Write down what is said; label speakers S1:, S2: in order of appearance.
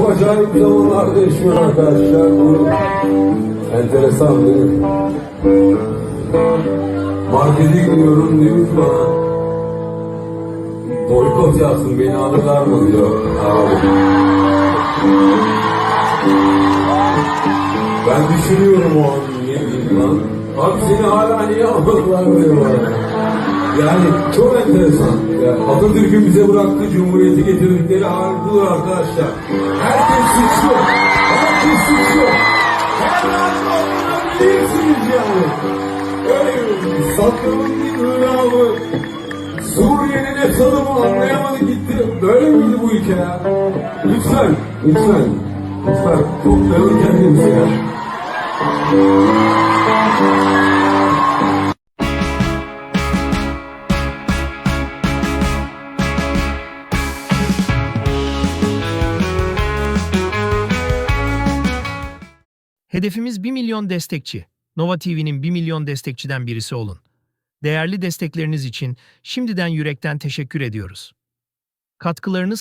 S1: acayip zamanlarda yaşıyor arkadaşlar. Bu enteresan değil mi? Markete gidiyorum diyor bana. Boykot yapsın beni alırlar mı diyor. Abi. Ben düşünüyorum o an diyeyim lan. Abi seni hala niye almadılar diyor bana. Yani çok enteresan. Ya Atatürk'ün bize bıraktığı cumhuriyeti getirdikleri harikular arkadaşlar. Herkes suçlu. Herkes suçlu. Her an bilirsiniz yani. Öyle Saddam'ın bir Irak'ı, Suriye'nin Esad'ı mı anlayamadı gitti. Böyle miydi bu ülke ya? Lütfen, lütfen. Lütfen toplayalım kendimizi ya.
S2: Hedefimiz 1 milyon destekçi. Nova TV'nin 1 milyon destekçiden birisi olun. Değerli destekleriniz için şimdiden yürekten teşekkür ediyoruz. Katkılarınız